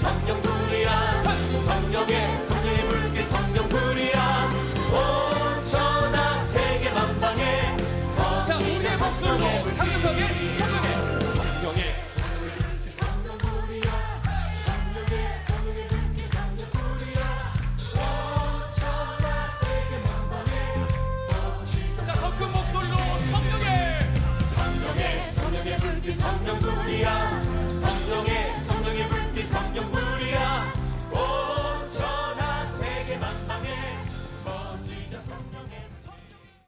성령 불이야. 성령의 성령의 성령 불이야. 온 천하 세계 만방에 자 우리의 목소리로 강력하게 성령의 성령의 성령 불이야. 성령의 성령의 물기 성령 불이야. 온 천하 세계 만방에 넘치자 자더 목소리로 성령의 성령의 성령의 물기 성령 불이야.